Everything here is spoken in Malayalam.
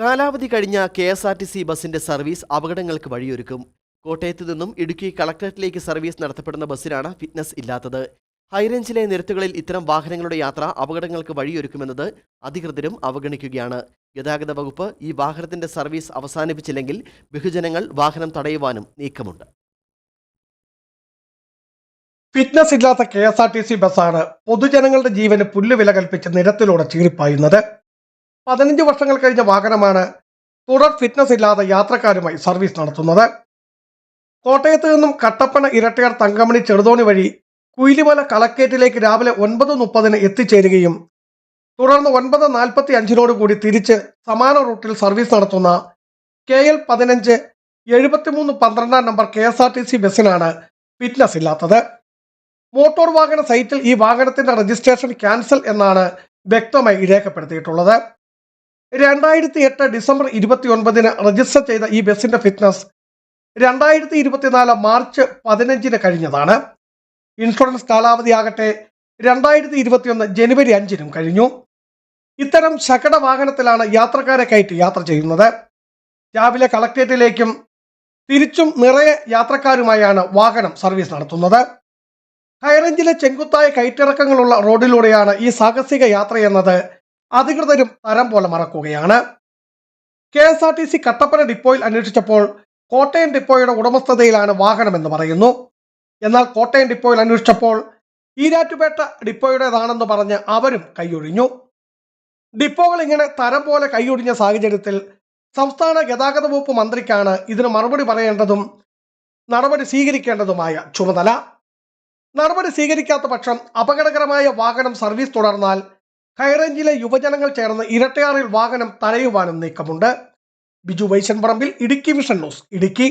കാലാവധി കഴിഞ്ഞ K S R T C ബസിന്റെ സർവീസ് അപകടങ്ങൾക്ക് വഴിയൊരുക്കും. കോട്ടയത്തു നിന്നും ഇടുക്കി കളക്ടറേറ്റിലേക്ക് സർവീസ് നടത്തപ്പെടുന്ന ബസ്സിനാണ് ഫിറ്റ്നസ് ഇല്ലാത്തത്. ഹൈറേഞ്ചിലെ നിരത്തുകളിൽ ഇത്തരം വാഹനങ്ങളുടെ യാത്ര അപകടങ്ങൾക്ക് വഴിയൊരുക്കുമെന്നത് അധികൃതരും അവഗണിക്കുകയാണ്. ഗതാഗത വകുപ്പ് ഈ വാഹനത്തിന്റെ സർവീസ് അവസാനിപ്പിച്ചില്ലെങ്കിൽ ബഹുജനങ്ങൾ വാഹനം തടയുവാനും നീക്കമുണ്ട്. ഫിറ്റ്നസ് ഇല്ലാത്ത K S R T C ബസ്സാണ് പൊതുജനങ്ങളുടെ ജീവന് പുല്ലുവില കൽപ്പിച്ച് നിരത്തിലൂടെ ചീറിപ്പായുന്നത്. പതിനഞ്ച് വർഷങ്ങൾ കഴിഞ്ഞ വാഹനമാണ് തുടർ ഫിറ്റ്നസ് ഇല്ലാതെ യാത്രക്കാരുമായി സർവീസ് നടത്തുന്നത്. കോട്ടയത്ത് നിന്നും കട്ടപ്പന ഇരട്ടയാർ തങ്കമണി ചെറുതോണി വഴി കുയിലിമല കളക്കേറ്റിലേക്ക് രാവിലെ ഒൻപത് മുപ്പതിന് എത്തിച്ചേരുകയും തുടർന്ന് ഒൻപത് നാൽപ്പത്തി അഞ്ചിനോട് കൂടി തിരിച്ച് സമാന റൂട്ടിൽ സർവീസ് നടത്തുന്ന കെ എൽ പതിനഞ്ച് എഴുപത്തിമൂന്ന് പന്ത്രണ്ടാം number K S R T C ബസ്സിനാണ് fitness ഇല്ലാത്തത്. മോട്ടോർ വാഹന സൈറ്റിൽ ഈ വാഹനത്തിന്റെ രജിസ്ട്രേഷൻ ക്യാൻസൽ എന്നാണ് വ്യക്തമായി രേഖപ്പെടുത്തിയിട്ടുള്ളത്. രണ്ടായിരത്തി എട്ട് ഡിസംബർ ഇരുപത്തി ഒൻപതിന് രജിസ്റ്റർ ചെയ്ത ഈ ബസിന്റെ ഫിറ്റ്നസ് രണ്ടായിരത്തി ഇരുപത്തിനാല് മാർച്ച് പതിനഞ്ചിന് കഴിഞ്ഞതാണ്. ഇൻഷുറൻസ് കാലാവധിയാകട്ടെ രണ്ടായിരത്തി ഇരുപത്തിയൊന്ന് ജനുവരി അഞ്ചിനും കഴിഞ്ഞു. ഇത്തരം ശകട വാഹനത്തിലാണ് യാത്രക്കാരെ കയറ്റി യാത്ര ചെയ്യുന്നത്. രാവിലെ കളക്ടറേറ്റിലേക്കും തിരിച്ചും നിറയെ യാത്രക്കാരുമായാണ് വാഹനം സർവീസ് നടത്തുന്നത്. ഹൈറേഞ്ചിലെ ചെങ്കുത്തായ കയറ്റിറക്കങ്ങളുള്ള റോഡിലൂടെയാണ് ഈ സാഹസിക യാത്രയെന്നത് അധികൃതരും തരം പോലെ മറക്കുകയാണ്. K S R T C Kattappana ഡിപ്പോയിൽ അന്വേഷിച്ചപ്പോൾ കോട്ടയം ഡിപ്പോയുടെ ഉടമസ്ഥതയിലാണ് വാഹനമെന്ന് പറയുന്നു. എന്നാൽ കോട്ടയം ഡിപ്പോയിൽ അന്വേഷിച്ചപ്പോൾ ഈരാറ്റുപേട്ട ഡിപ്പോയുടേതാണെന്ന് പറഞ്ഞ് അവരും കൈയൊഴിഞ്ഞു. ഡിപ്പോകൾ ഇങ്ങനെ തരം പോലെ കൈയൊഴിഞ്ഞ സാഹചര്യത്തിൽ സംസ്ഥാന ഗതാഗത വകുപ്പ് മന്ത്രിക്കാണ് ഇതിന് മറുപടി പറയേണ്ടതും നടപടി സ്വീകരിക്കേണ്ടതുമായ ചുമതല. നടപടി സ്വീകരിക്കാത്ത പക്ഷം അപകടകരമായ വാഹനം സർവീസ് തുടർന്നാൽ ഹൈറേഞ്ചിലെ യുവജനങ്ങൾ ചേർന്ന് ഇരട്ടയാറിൽ വാഹനം തടയുവാനും നീക്കമുണ്ട്. Biju Vaishan Parambil Idukki vision news Idukki.